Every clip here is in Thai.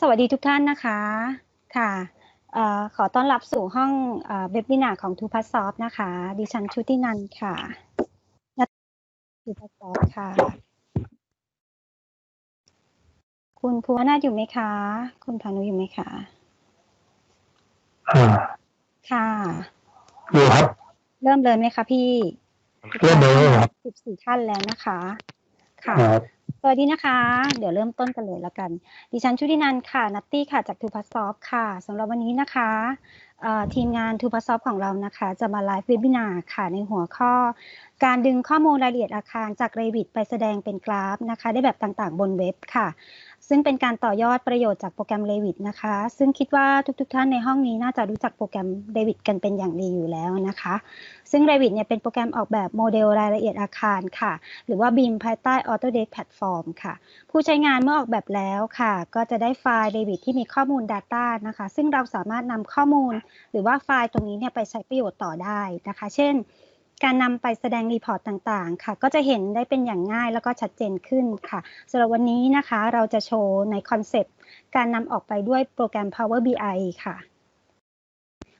สวัสดีทุกท่านนะคะค่ะเอ่อขอต้อนรับสู่ห้องเอ่อเว็บวินาของทูพัสซอฟนะคะ ดิฉันชุตินันท์ค่ะทูพัสซอฟค่ะ คุณภูวนาถอยู่ไหมคะ คุณพานุอยู่ไหมคะอ่าค่ะอยู่ครับ เริ่มเลยไหมคะพี่ เริ่มเลยครับสิบสี่ท่านแล้วนะคะ ค่ะครับส วัสดีนะคะ เดี๋ยวเริ่มต้นกันเลยแล้วกัน ดิฉันชุดินันค่ะ นัตตี้ค่ะ จากทูพัสซอฟค่ะสำหรับวันนี้นะคะทีมงานทูพัสซอฟของเรานะคะ จะมาไลฟ์เวบินาค่ะในหัวข้อ การดึงข้อมูลรายละเอียดอาคารจาก Revit ไปแสดงเป็นกราฟนะคะได้แบบต่างๆ บนเว็บค่ะ ซึ่งเป็นการต่อยอดประโยชน์จากโปรแกรม Revit นะคะ ซึ่งคิดว่าทุกๆ ท่านในห้องนี้น่าจะรู้จักโปรแกรม Revit กันเป็นอย่างดีอยู่แล้วนะคะ ซึ่ง Revit เนี่ยเป็นโปรแกรมออกแบบโมเดลรายละเอียดอาคารค่ะ หรือว่า BIM ภายใต้ Autodesk Platform ค่ะ ผู้ใช้งานเมื่อออกแบบแล้วค่ะ ก็จะได้ไฟล์ Revit ที่มีข้อมูล Data นะคะ ซึ่งเราสามารถนำข้อมูลหรือว่าไฟล์ตรงนี้เนี่ยไปใช้ประโยชน์ต่อได้นะคะ เช่น การนำไปแสดงรีพอร์ตต่างๆ ค่ะ ก็จะเห็นได้เป็นอย่างง่ายแล้วก็ชัดเจนขึ้นค่ะสำหรับวันนี้นะคะเราจะโชว์ในคอนเซปต์การนำออกไปด้วยโปรแกรม Power BI ค่ะ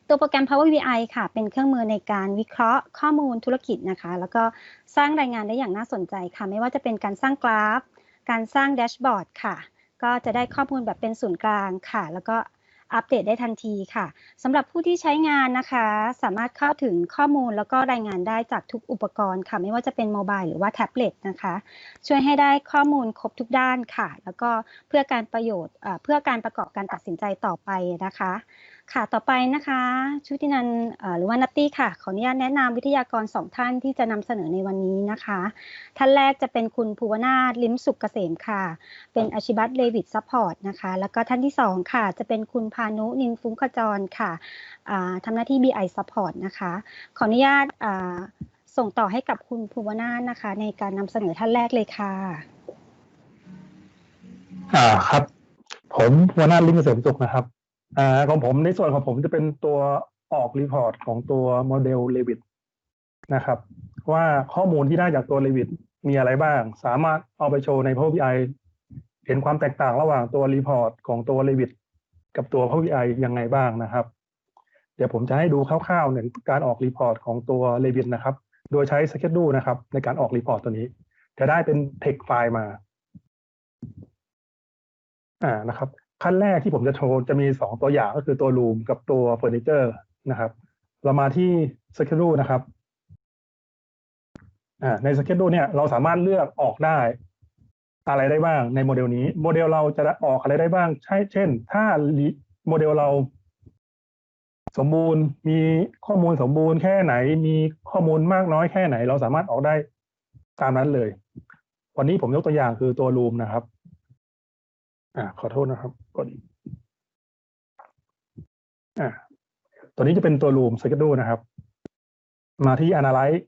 ตัวโปรแกรม Power BI ค่ะ เป็นเครื่องมือในการวิเคราะห์ข้อมูลธุรกิจนะคะ แล้วก็สร้างรายงานได้อย่างน่าสนใจค่ะ ไม่ว่าจะเป็นการสร้างกราฟ การสร้างแดชบอร์ดค่ะ ก็จะได้ข้อมูลแบบเป็นศูนย์กลางค่ะ แล้วก็ อัปเดตได้ทันทีค่ะสำหรับผู้ที่ใช้งานนะคะ สามารถเข้าถึงข้อมูลแล้วก็รายงานได้จากทุกอุปกรณ์ค่ะ ไม่ว่าจะเป็นโมบายหรือว่าแท็บเล็ตนะคะ ช่วยให้ได้ข้อมูลครบทุกด้านค่ะ แล้วก็เพื่อการประโยชน์เอ่อเพื่อการประกอบการตัดสินใจต่อไปนะคะ ค่ะ ต่อไปนะคะชุตินันหรือว่านัตตี้ค่ะ ขออนุญาตแนะนำวิทยากรสองท่านที่จะนำเสนอในวันนี้นะคะ ท่านแรกจะเป็นคุณภูวนาถลิมสุขเกษมค่ะ เป็นอาชีบัตเลวิตซัพพอร์ตนะคะ แล้วก็ท่านที่สองค่ะ จะเป็นคุณพานุนินฟุ้งขจรค่ะอ่าทำหน้าที่ BI Support นะคะ ขออนุญาตส่งต่อให้กับคุณภูวนาถนะคะ ในการนำเสนอท่านแรกเลยค่ะอ่าครับ ผมหัวน้าลิงก์เกษมสุขนะครับ อ่าของผมในส่วนของผมจะเป็นตัวออกรีพอร์ตของตัวโมเดลเลวิตนะครับ ว่าข้อมูลที่ได้จากตัวเลวิตมีอะไรบ้าง สามารถเอาไปโชว์ใน Power BI เห็นความแตกต่างระหว่างตัวรีพอร์ตของตัวเลวิตกับตัว Power BI ยังไงบ้างนะครับ เดี๋ยวผมจะให้ดูคร่าวๆในการออกรีพอร์ตของตัวเลวิตนะครับ โดยใช้ Schedule นะครับ ในการออกรีพอร์ตตัวนี้ จะได้เป็น text ไฟล์มาอ่านะครับ ขั้นแรกที่ผมจะโชว์จะมีสองตัวอย่างก็คือตัวรูมกับตัวเฟอร์นิเจอร์นะครับ เรามาที่ Schedule นะครับใน Schedule เนี่ยเราสามารถเลือกออกได้อะไรได้บ้างในโมเดลนี้ โมเดลเราจะออกอะไรได้บ้าง ใช่เช่น ถ้าโมเดลเรา สมบูรณ์มีข้อมูลสมบูรณ์แค่ไหน มีข้อมูลมากน้อยแค่ไหน เราสามารถออกได้ตามนั้นเลย วันนี้ผมยกตัวอย่างคือตัวรูมนะครับ อ่าขอโทษนะครับกดอีกอ่าตัวนี้จะเป็นตัว room schedule นะครับ มาที่ analyze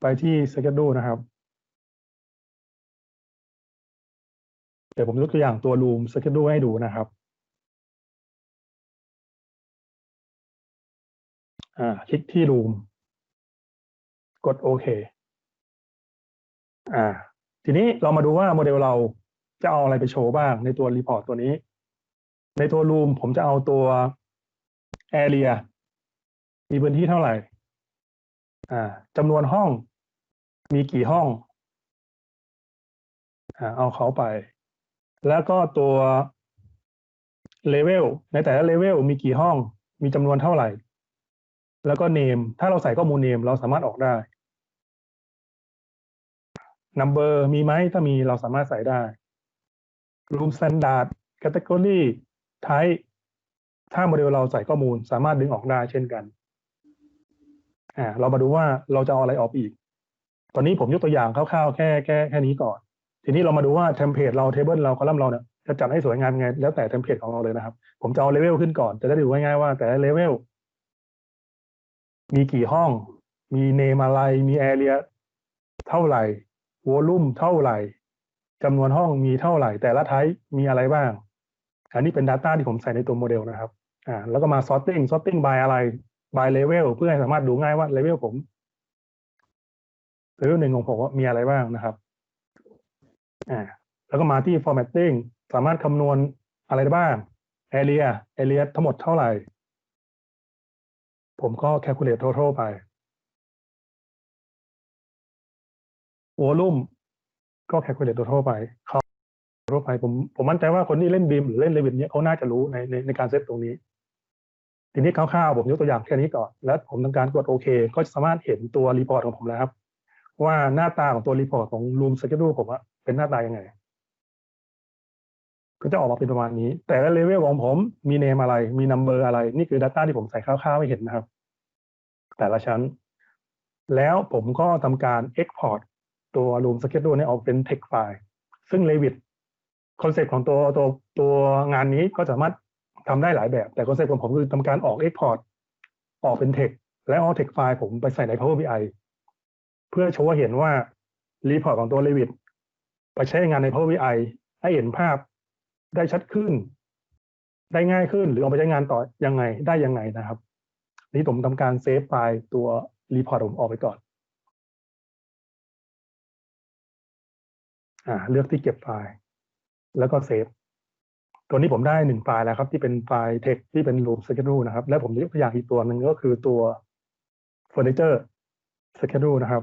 ไปที่ schedule นะครับเดี๋ยวผมยกตัวอย่างตัว room schedule ให้ดูนะครับอ่าคลิกที่ room กดโอเคอ่า ทีนี้เรามาดูว่าโมเดลเรา จะเอาอะไรไปโชว์บ้างในตัวรีพอร์ตตัวนี้ ในตัวรูมผมจะเอาตัว area มีพื้นที่เท่าไหร่ อ่าจำนวนห้อง มีกี่ห้อง อ่า เอาเขาไป แล้วก็ตัวเลเวลในแต่ละเลเวลมีกี่ห้อง มีจำนวนเท่าไหร่ แล้วก็เนมถ้าเราใส่ข้อมูลเนมเราสามารถออกได้ number มีไหมถ้ามีเราสามารถใส่ได้ room standard category type ถ้าโมเดลเราใส่ข้อมูลสามารถดึงออกได้เช่นกัน อ่า เรามาดูว่าเราจะเอาอะไรออกอีก ตอนนี้ผมยกตัวอย่างคร่าวๆแค่แค่แค่นี้ก่อน ทีนี้เรามาดูว่าเทมเพลตเราเทเบิลเราคอลัมน์เราเนี่ยจะจัดให้สวยงามไง แล้วแต่เทมเพลตของเราเลยนะครับ ผมจะเอาเลเวลขึ้นก่อน จะได้ดูง่ายๆว่าแต่ละเลเวลมีกี่ห้อง มีเนมอะไร มีแอเรียเท่าไหร่วอลุ่มเท่าไหร่ จำนวนห้องมีเท่าไหร่ แต่ละไทป์มีอะไรบ้าง อันนี้เป็น Data ที่ผมใส่ในตัวโมเดลนะครับอ่าแล้วก็มา sorting sorting by อะไร by level เพื่อให้สามารถดูง่ายว่า level ผม level หนึ่งของผมว่ามีอะไรบ้างนะครับอ่าแล้วก็มาที่ formatting สามารถคำนวณอะไรได้บ้าง area area ทั้งหมดเท่าไหร่ ผมก็ calculate total ไป volume ก็ calculate total ไปเขาทั่วไปผมผมมั่นใจว่าคนที่เล่นบีมหรือเล่นเลวินเนี่ยเขาน่าจะรู้ในในในการเซตตรงนี้ ทีนี้คร่าวๆผมยกตัวอย่างแค่นี้ก่อน แล้วผมทำการกดโอเค ก็สามารถเห็นตัวรีพอร์ตของผมแล้วครับ ว่าหน้าตาของตัวรีพอร์ตของ Room Schedule ผมอะเป็นหน้าตายังไง ก็จะออกมาเป็นประมาณนี้ แต่ละเลเวลของผมมีเนมอะไร มีนัมเบอร์อะไร นี่คือ Data ที่ผมใส่คร่าวๆให้เห็นนะครับ แต่ละชั้น แล้วผมก็ทำการ Export ตัว Room Schedule เนี่ยออกเป็น text file ซึ่ง Revit คอนเซ็ปต์ของตัวตัวตัวงานนี้ก็สามารถทำได้หลายแบบ แต่คอนเซ็ปต์ของผมคือทำการออก Export ออกเป็น text และเอา text file ผมไปใส่ใน Power BI เพื่อโชว์เห็นว่ารีพอร์ตของตัว Revit ไปใช้งานใน Power BI ให้เห็นภาพได้ชัดขึ้น ได้ง่ายขึ้น หรือเอาไปใช้งานต่อยังไงได้ยังไงนะครับ นี่ผมทำการเซฟไฟล์ตัวรีพอร์ตผมออกไปก่อน อ่าเลือกที่เก็บไฟล์ แล้วก็เซฟตัวนี้ผมได้หนึ่งไฟล์แล้วครับ ที่เป็นไฟล์ text ที่เป็น room schedule นะครับ และผมยกตัวอย่างอีกตัวหนึ่งก็คือตัว furniture schedule นะครับ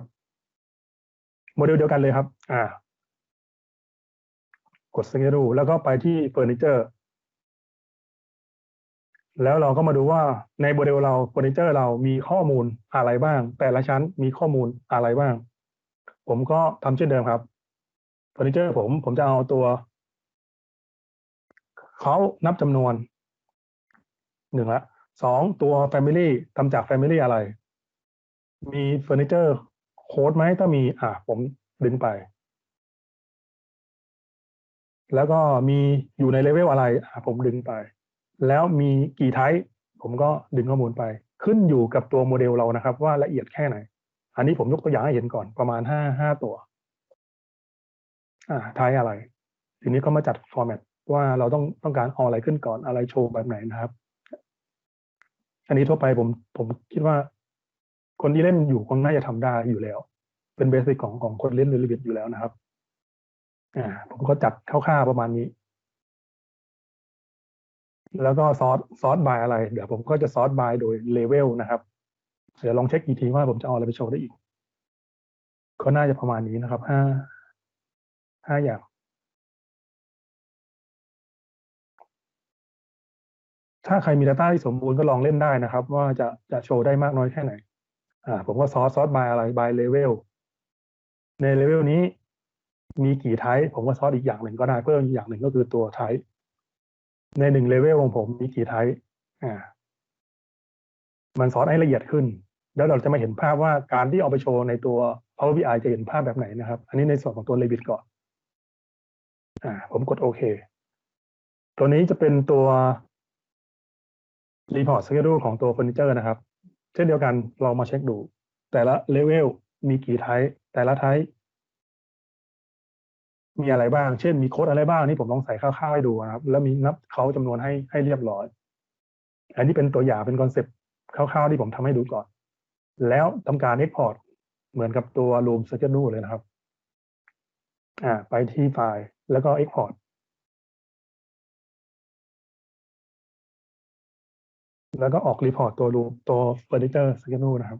โมเดลเดียวกันเลยครับ อ่า กด schedule แล้วก็ไปที่ furniture แล้วเราก็มาดูว่าในโมเดลเราเฟอร์นิเจอร์เรามีข้อมูลอะไรบ้าง แต่ละชั้นมีข้อมูลอะไรบ้าง ผมก็ทำเช่นเดิมครับ เฟอร์นิเจอร์ผมผมจะเอาตัวเขานับจำนวนหนึ่งละสองตัว Family ทำจาก Family อะไร มีเฟอร์นิเจอร์โค้ดไหมถ้ามี อะ ผมดึงไป แล้วก็มีอยู่ในเลเวลอะไร อะ ผมดึงไป แล้วมีกี่ไทป์ผมก็ดึงข้อมูลไป ขึ้นอยู่กับตัวโมเดลเรานะครับ ว่าละเอียดแค่ไหน อันนี้ผมยกตัวอย่างให้เห็นก่อนประมาณห้าห้าตัว อ่าไทป์อะไร ทีนี้ก็มาจัดฟอร์แมตว่าเราต้องต้องการเอาอะไรขึ้นก่อนอะไรโชว์แบบไหนนะครับ อันนี้ทั่วไปผมผมคิดว่า คนที่เล่นอยู่คงน่าจะทำได้อยู่แล้ว เป็นเบสิกของของคนเล่นลิบิตอยู่แล้วนะครับ อ่า ผมก็จัดคร่าวๆประมาณนี้ แล้วก็ซอสซอสบายอะไร เดี๋ยวผมก็จะซอสบายโดยเลเวลนะครับ เดี๋ยวลองเช็คอีกทีว่าผมจะเอาอะไรไปโชว์ได้อีก ก็น่าจะประมาณนี้นะครับห้า ห้าอย่าง ถ้าใครมี Data ที่สมบูรณ์ก็ลองเล่นได้นะครับ ว่าจะจะโชว์ได้มากน้อยแค่ไหน อ่า ผมก็ซอสซอสบายอะไรบายเลเวลในเลเวลนี้มีกี่ไทป์ผมก็ซอสอีกอย่างหนึ่งก็ได้เพิ่มอีกอย่างหนึ่งก็คือตัวไทป์ในหนึ่งเลเวลของผมมีกี่ไทป์อ่า มันซอสให้ละเอียดขึ้น แล้วเราจะมาเห็นภาพว่าการที่เอาไปโชว์ในตัว Power BI จะเห็นภาพแบบไหนนะครับ อันนี้ในส่วนของตัว Revit ก่อน อ่า ผมกดโอเค ตัวนี้จะเป็นตัว Report Schedule ของตัวเฟอร์นิเจอร์นะครับ เช่นเดียวกันเรามาเช็คดู แต่ละเลเวลมีกี่ไทป์แต่ละไทป์มีอะไรบ้าง เช่น มีโค้ดอะไรบ้างนี่ผมลองใส่คร่าวๆให้ดูนะครับ แล้วมีนับเขาจำนวนให้ให้เรียบร้อย อันนี้เป็นตัวอย่างเป็นคอนเซปต์คร่าวๆที่ผมทำให้ดูก่อน แล้วทำการ Export เหมือนกับตัว Room Schedule เลยนะครับ อ่าไปที่ไฟล์แล้วก็ Export แล้วก็ออกรีพอร์ตตัวรูตัว Furniture Schedule นะครับ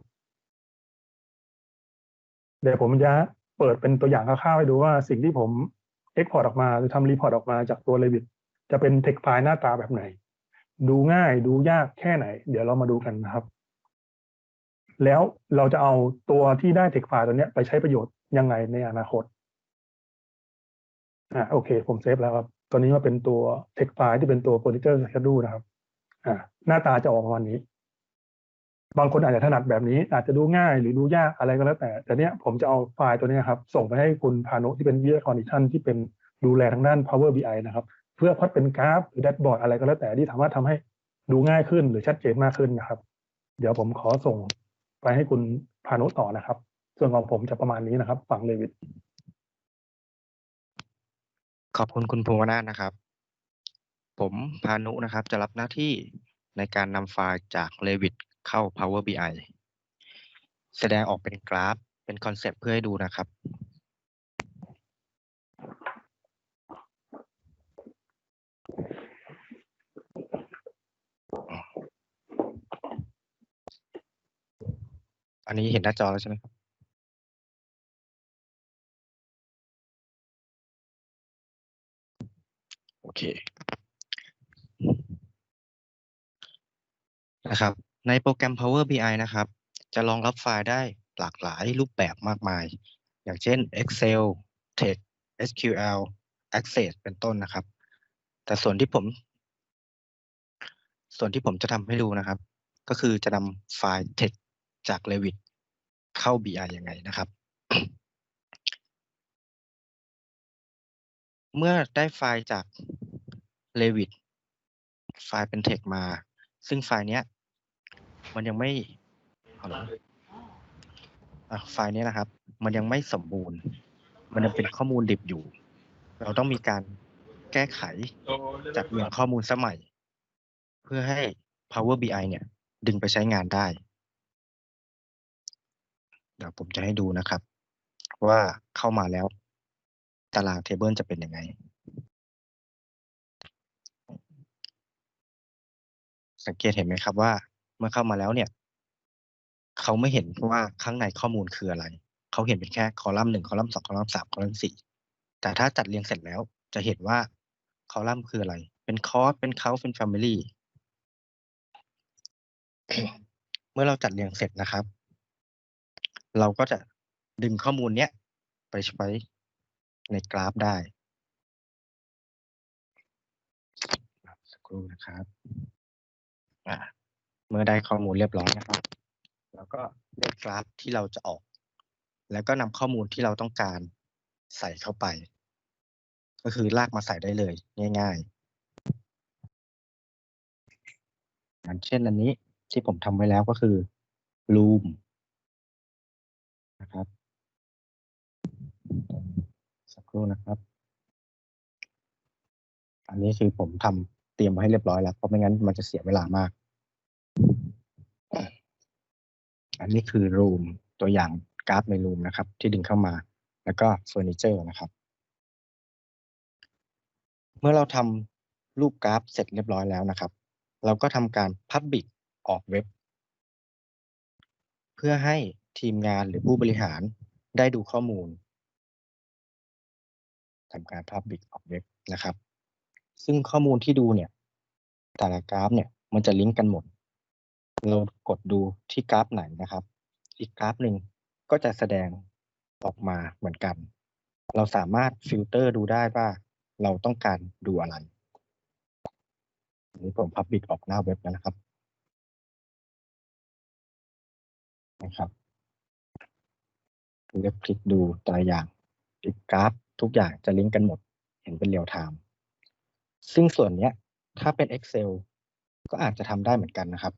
เดี๋ยวผมจะเปิดเป็นตัวอย่างคร่าวๆให้ดูว่าสิ่งที่ผม Export ออกมาหรือทำรีพอร์ตออกมาจากตัว Revit จะเป็น text file หน้าตาแบบไหน ดูง่ายดูยากแค่ไหน เดี๋ยวเรามาดูกันนะครับ แล้วเราจะเอาตัวที่ได้ text file ตัวนี้ไปใช้ประโยชน์ยังไงในอนาคต อ่าโอเค ผมเซฟแล้วครับตัวนี้มาเป็นตัว text file ที่เป็นตัว Furniture Schedule นะครับ อ่า หน้าตาจะออกประมาณนี้ บางคนอาจจะถนัดแบบนี้ อาจจะดูง่ายหรือดูยากอะไรก็แล้วแต่ แต่เนี้ยผมจะเอาไฟล์ตัวนี้ครับ ส่งไปให้คุณพานุที่เป็นวิทยากรอีกท่านที่เป็นดูแลทางด้าน Power BI นะครับ เพื่อพัดเป็นกราฟหรือแดชบอร์ดอะไรก็แล้วแต่ที่สามารถทำให้ดูง่ายขึ้นหรือชัดเจนมากขึ้นนะครับ เดี๋ยวผมขอส่งไปให้คุณพานุต่อนะครับ ส่วนของผมจะประมาณนี้นะครับ ฝั่งเลวิต ขอบคุณคุณภูมินาะครับ ผมพานุนะครับ จะรับหน้าที่ในการนำไฟล์จากเลวิตเข้า Power BI แสดงออกเป็นกราฟ เป็นคอนเซปต์เพื่อให้ดูนะครับ อันนี้เห็นหน้าจอแล้วใช่ไหมครับ เคนะครับ ในโปรแกรม Power BI นะครับ จะรองรับไฟล์ได้หลากหลายรูปแบบมากมาย อย่างเช่น Excel Text SQL Access เป็นต้นนะครับ แต่ส่วนที่ผม ส่วนที่ผมจะทำให้ดูนะครับ ก็คือจะนำไฟล์ Text จาก Revit เข้า BI ยังไงนะครับ เมื่อได้ไฟล์จาก Revit ไฟล์เป็น text มา ซึ่งไฟล์เนี้ย มันยังไม่เอาละไฟล์เนี้ยนะครับ มันยังไม่สมบูรณ์ มันยังเป็นข้อมูลดิบอยู่ เราต้องมีการแก้ไขจัดเรียงข้อมูลสมัย เพื่อให้ Power BI เนี่ย ดึงไปใช้งานได้ เดี๋ยวผมจะให้ดูนะครับ ว่าเข้ามาแล้ว ตารางเทเบิลจะเป็นยังไง สังเกตเห็นไหมครับว่า เมื่อเข้ามาแล้วเนี่ยเขาไม่เห็นว่าข้างในข้อมูลคืออะไร เขาเห็นเป็นแค่คอลัมน์หนึ่งคอลัมน์สองคอลัมน์สามคอลัมน์สี่แต่ถ้าจัดเรียงเสร็จแล้วจะเห็นว่าคอลัมน์คืออะไร เป็นคอร์สเป็นเขาเป็นแฟมิลี่เมื่อเราจัดเรียงเสร็จนะครับ เราก็จะดึงข้อมูลเนี้ยไปใช้ในกราฟได้สักครู่นะครับ เมื่อได้ข้อมูลเรียบร้อยนะครับ แล้วก็เลือกกราฟที่เราจะออก แล้วก็นำข้อมูลที่เราต้องการใส่เข้าไป ก็คือลากมาใส่ได้เลยง่ายๆอย่างเช่นอันนี้ที่ผมทำไว้แล้วก็คือ loom นะครับสักครู่นะครับ อันนี้คือผมทำ เตรียมไว้ให้เรียบร้อยแล้ว เพราะไม่งั้นมันจะเสียเวลามาก อันนี้คือรูมตัวอย่างกราฟในรูมนะครับ ที่ดึงเข้ามา แล้วก็เฟอร์นิเจอร์นะครับ เมื่อเราทำรูปกราฟเสร็จเรียบร้อยแล้วนะครับ เราก็ทำการ Public ออกเว็บ เพื่อให้ทีมงานหรือผู้บริหารได้ดูข้อมูลทำการ Public ออกเว็บนะครับ ซึ่งข้อมูลที่ดูเนี่ย แต่ละกราฟเนี่ย มันจะลิงก์กันหมด เรากดดูที่กราฟไหนนะครับ อีกกราฟหนึ่งก็จะแสดงออกมาเหมือนกัน เราสามารถฟิลเตอร์ดูได้ว่าเราต้องการดูอะไรนี้ผมพับบิดออกหน้าเว็บแล้วนะครับ นะครับเลือกคลิกดูตัวอย่างอีกกราฟ ทุกอย่างจะลิงก์กันหมด เห็นเป็นเรียลไทม์ ซึ่งส่วนนี้ถ้าเป็น Excel ก็อาจจะทำได้เหมือนกันนะครับ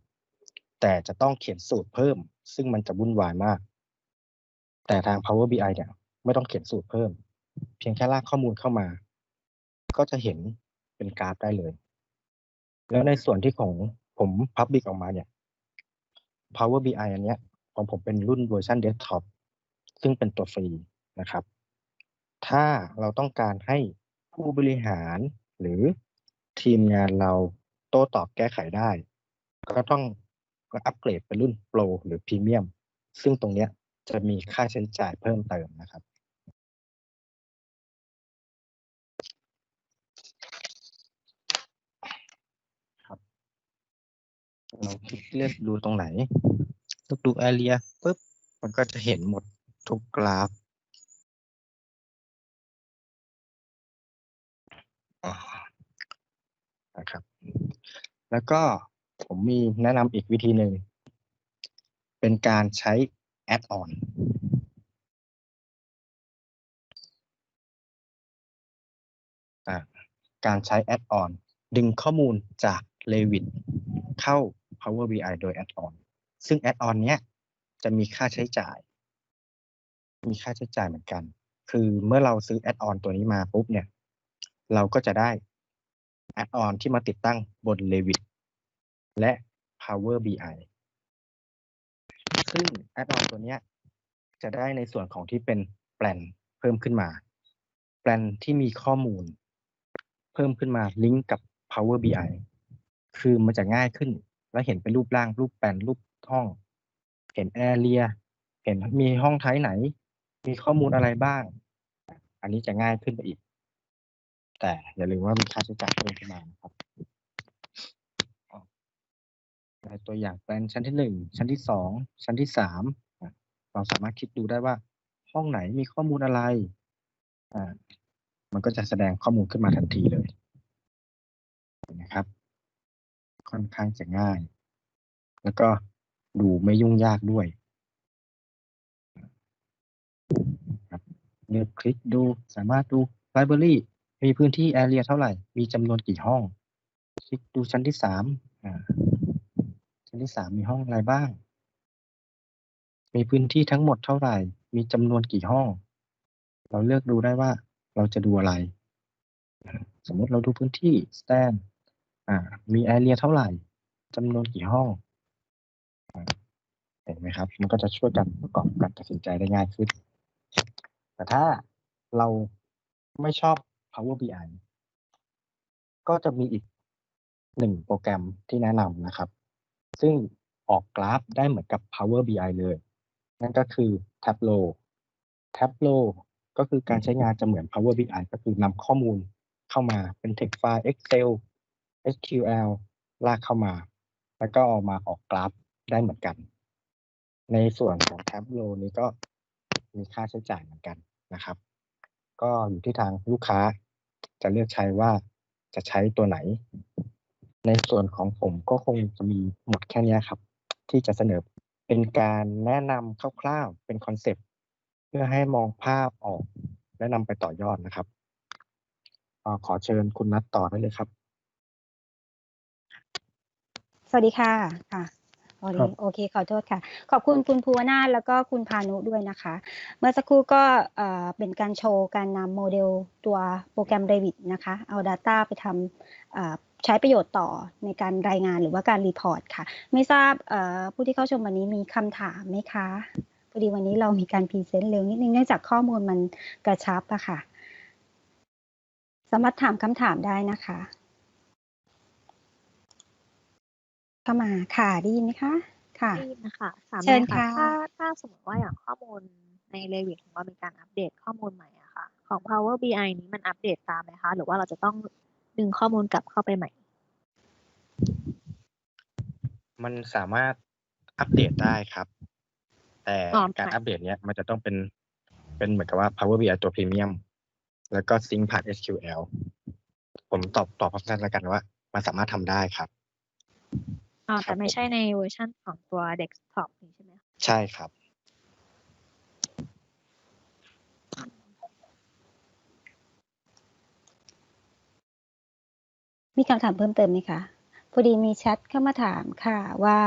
แต่จะต้องเขียนสูตรเพิ่ม ซึ่งมันจะวุ่นวายมาก แต่ทาง Power BI เนี่ย ไม่ต้องเขียนสูตรเพิ่ม เพียงแค่ลากข้อมูลเข้ามา ก็จะเห็นเป็นกราฟได้เลย แล้วในส่วนที่ของผม Public ออกมาเนี่ย Power BI อันเนี้ยของผมเป็นรุ่นเวอร์ชัน Desktop ซึ่งเป็นตัวฟรีนะครับ ถ้าเราต้องการให้ผู้บริหาร หรือทีมงานเราโต้ตอบแก้ไขได้ ก็ต้องอัปเกรดเป็นรุ่นโปรหรือพรีเมียมซึ่งตรงเนี้ยจะมีค่าใช้จ่ายเพิ่มเติมนะครับ ครับเราคลิกเลือกดูตรงไหนเลือกดู area ปุ๊บมันก็จะเห็นหมดทุกกราฟอ่า นะครับ แล้วก็ผมมีแนะนำอีกวิธีหนึ่ง เป็นการใช้แอดออนการใช้แอดออนดึงข้อมูลจาก Revit เข้า Power BI โดยแอดออนซึ่งแอดออนเนี้ยจะมีค่าใช้จ่าย มีค่าใช้จ่ายเหมือนกัน คือเมื่อเราซื้อแอดออนตัวนี้มาปุ๊บเนี่ย เราก็จะได้ แอดออนที่มาติดตั้งบน Revit และ Power BI ซึ่งแอดออนตัวนี้จะได้ในส่วนของที่เป็นแปลนเพิ่มขึ้นมา แปลนที่มีข้อมูล เพิ่มขึ้นมาลิงก์กับ Power BI คือมันจะง่ายขึ้น และเห็นเป็นรูปร่างรูปแปลนรูปห้อง เห็นแอเรียเห็นมีห้องไทป์ไหน มีข้อมูลอะไรบ้าง อันนี้จะง่ายขึ้นไปอีก แต่อย่าลืมว่ามีค่าใช้จ่ายเพิ่มขึ้นมานะครับในตัวอย่างเป็นชั้นที่หนึ่งชั้นที่สองชั้นที่สามเราสามารถคิดดูได้ว่า ห้องไหนมีข้อมูลอะไรอ่ามันก็จะแสดงข้อมูลขึ้นมาทันทีเลยนะครับ ค่อนข้างจะง่าย แล้วก็ดูไม่ยุ่งยากด้วยครับเลือกคลิกดูสามารถดู Library มีพื้นที่ Area เท่าไหร่ มีจำนวนกี่ห้อง คลิกดูชั้นที่สามชั้นที่สามมีห้องอะไรบ้าง มีพื้นที่ทั้งหมดเท่าไหร่ มีจำนวนกี่ห้อง เราเลือกดูได้ว่าเราจะดูอะไร สมมติเราดูพื้นที่ stand อ่ามี area เท่าไหร่จำนวนกี่ห้องเห็นไหมครับ มันก็จะช่วยกันประกอบการตัดสินใจได้ง่ายขึ้น แต่ถ้าเราไม่ชอบ Power BI ก็จะมีอีกหนึ่งโปรแกรมที่แนะนำนะครับ ซึ่งออกกราฟได้เหมือนกับ Power BI เลย นั่นก็คือ Tableau Tableau ก็คือการใช้งานจะเหมือน Power BI ก็คือนำข้อมูลเข้ามาเป็น text file Excel SQL ลากเข้ามา แล้วก็เออกมาออกกราฟได้เหมือนกัน ในส่วนของ Tableau นี้ก็มีค่าใช้จ่ายเหมือนกันนะครับ ก็อยู่ที่ทางลูกค้า จะเลือกใช้ว่าจะใช้ตัวไหน ในส่วนของผมก็คงจะมีหมดแค่นี้ครับ ที่จะเสนอเป็นการแนะนำคร่าวๆเป็นคอนเซปต์เพื่อให้มองภาพออกและนำไปต่อยอดนะครับอขอเชิญคุณนัทต่อได้เลยครับ สวัสดีค่ะค่ะ โอเคครับโอเคขอโทษค่ะ ขอบคุณคุณภูวนาถแล้วก็คุณพานุด้วยนะคะ เมื่อสักครู่ก็เป็นการโชว์การนำโมเดลตัวโปรแกรม Revit นะคะ เอา Data ไปทำใช้ประโยชน์ต่อในการรายงานหรือว่าการรีพอร์ตค่ะ ไม่ทราบผู้ที่เข้าชมวันนี้มีคำถามไหมคะพอดีวันนี้เรามีการพรีเซนต์เร็วนิดนึงเนื่องจากข้อมูลมันกระชับอะค่ะ สามารถถามคำถามได้นะคะ เข้ามาค่ะได้ยินไหมคะ ค่ะได้ยินนะคะสามเชิญารถค่ะค่ะถ้าถ้าสมมติว่าอย่างข้อมูลใน Revit ของเรามีการอัปเดตข้อมูลใหม่อะค่ะ ของ Power BI นี้มันอัปเดตตามไหมคะ หรือว่าเราจะต้องดึงข้อมูลกลับเข้าไปใหม่ มันสามารถอัปเดตได้ครับ แต่อ๋อการค่ะอัปเดตเนี้ยมันจะต้องเป็นเป็นเหมือนกับว่า Power BI ตัวพรีเมียมแล้วก็ซิงผ่าน SQL ผมตอบตอบพร้อมกันแล้วกันว่า มันสามารถทำได้ครับ อ๋อครัแต่บไม่ผมใช่ในเวอร์ชันของตัว Desktop นี่ใช่ไหมคะใช่ครับ มีคำถามเพิ่มเติมไหมคะ พอดีมีแชทเข้ามาถามค่ะว่า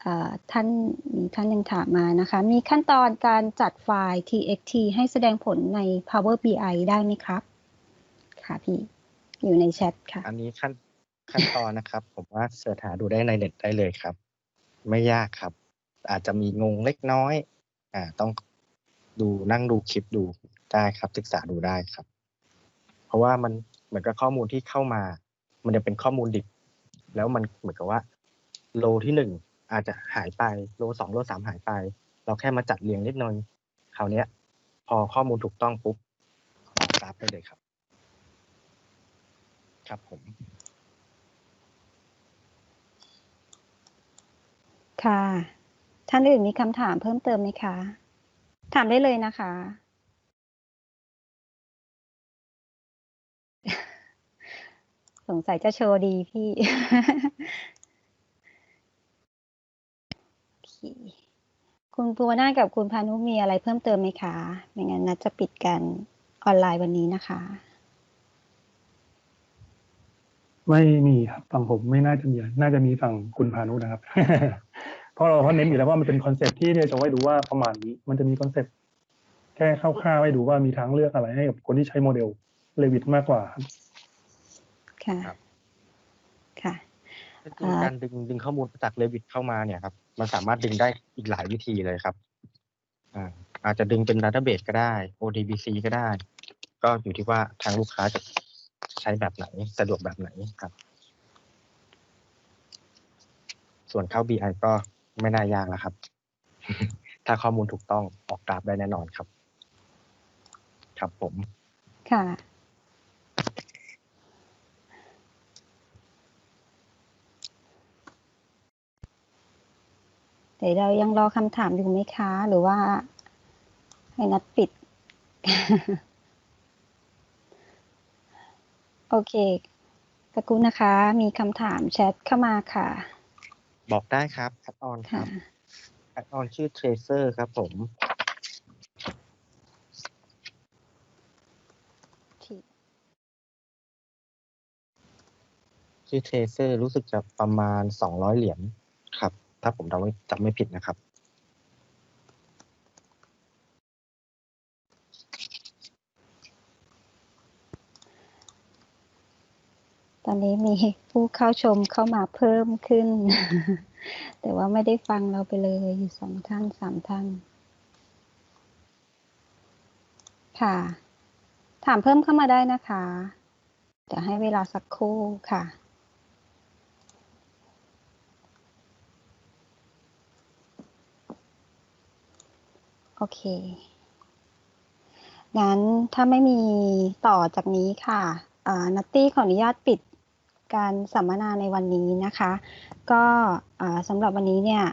เอ่อท่านมีท่านหนึ่งถามมานะคะ มีขั้นตอนการจัดไฟล์ txt ให้แสดงผลใน Power BI ได้ไหมครับ ค่ะพี่ อยู่ในแชทค่ะ อันนี้ขั้น ขั้นตอนนะครับ ผมว่าเสิร์ชหาดูได้ในเน็ตได้เลยครับ ไม่ยากครับ อาจจะมีงงเล็กน้อย อ่า ต้องดูนั่งดูคลิปดูได้ครับ ศึกษาดูได้ครับ เพราะว่ามันเหมือนกับข้อมูลที่เข้ามา มันจะเป็นข้อมูลดิบ แล้วมันเหมือนกับว่า โลที่หนึ่งอาจจะหายไป โลสองโลสามหายไป เราแค่มาจัดเรียงนิดนึงคราวนี้ย พอข้อมูลถูกต้องปุ๊บออกกราฟได้เลยครับ ครับผม ค่ะ ท่านอื่นมีคำถามเพิ่มเติมไหมคะ ถามได้เลยนะคะ สงสัยจะโชว์ดีพี่คคุณภูวนาถกับคุณพานุมีอะไรเพิ่มเติมไหมคะ ไม่งั้นนัดจะปิดกันออนไลน์วันนี้นะคะ ไม่มีครับฝั่งผมไม่น่าจะมีน่าจะมีฝั่งคุณพานุนะครับ เพราะเราเพราะเน้นอยู่แล้วว่ามันเป็นคอนเซปต์ที่เนี่ยจะไว้ดูว่าประมาณนี้ มันจะมีคอนเซปต์แค่คร่าวๆให้ดูว่ามีทางเลือกอะไรให้กับคนที่ใช้โมเดลเลวิตมากกว่าครับค่ะครับค่ะจริงๆการดึงดึงข้อมูลจากเลวิตเข้ามาเนี่ยครับ มันสามารถดึงได้อีกหลายวิธีเลยครับอ่าอาจจะดึงเป็นดัตเตอร์เบสก็ได้ ODBC ก็ได้ ก็อยู่ที่ว่าทางลูกค้าจะ ใช้แบบไหน สะดวกแบบไหนครับ ส่วนเข้า BI ก็ไม่น่ายากแล้วครับ ถ้าข้อมูลถูกต้องออกกราฟได้แน่นอนครับ ครับผม ค่ะ เดี๋ยวเรายังรอคำถามอยู่ไหมคะ หรือว่าให้นัดปิด โอเคตะกูนะคะ มีคำถามแชทเข้ามาค่ะ บอกได้ครับแอดออนคค่ะรับแอดออนชื่อ Tracer ครับผมชื่อ Tracer รู้สึกจะประมาณ200เหรียญครับ ถ้าผมจำไม่จำไม่ผิดนะครับ ตอนนี้มีผู้เข้าชมเข้ามาเพิ่มขึ้น แต่ว่าไม่ได้ฟังเราไปเลยอยู่สองท่านสามท่าน ค่ะ ถามเพิ่มเข้ามาได้นะคะจะให้เวลาสักครู่ค่ะโอเค งั้นถ้าไม่มีต่อจากนี้ค่ะอ่านัตตี้ขออนุญาตปิด การสัมมนาในวันนี้นะคะ ก็สำหรับวันนี้เนี่ย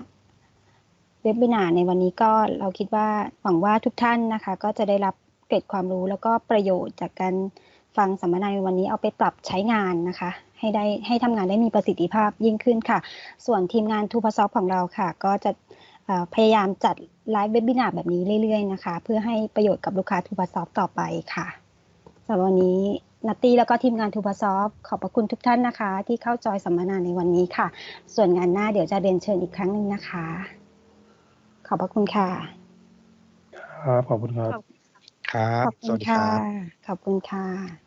เว็บบินารในวันนี้ก็เราคิดว่าหวังว่าทุกท่านนะคะ ก็จะได้รับเกร็ดความรู้แล้วก็ประโยชน์จากการฟังสัมมนาในวันนี้เอาไปปรับใช้งานนะคะ ให้ได้ให้ทำงานได้มีประสิทธิภาพยิ่งขึ้นค่ะ ส่วนทีมงานทูพซอฟของเราค่ะ ก็จะพยายามจัดไลฟ์เว็บบินารแบบนี้เรื่อยๆนะคะ เพื่อให้ประโยชน์กับลูกค้าทูพซอฟต่อไปค่ะ สำหรับวันนี้นัตตี้แล้วก็ทีมงานทูพซอฟขอบพระคุณทุกท่านนะคะ ที่เข้าจอยสัมมนาในวันนี้ค่ะ ส่วนงานหน้าเดี๋ยวจะเรียนเชิญอีกครั้งหนึ่งนะคะ ขอบพระคุณค่ะ ครับ ขอบคุณครับ ครับขอบสคุวัณสดีคค่ะรับ ขอบคุณค่ะ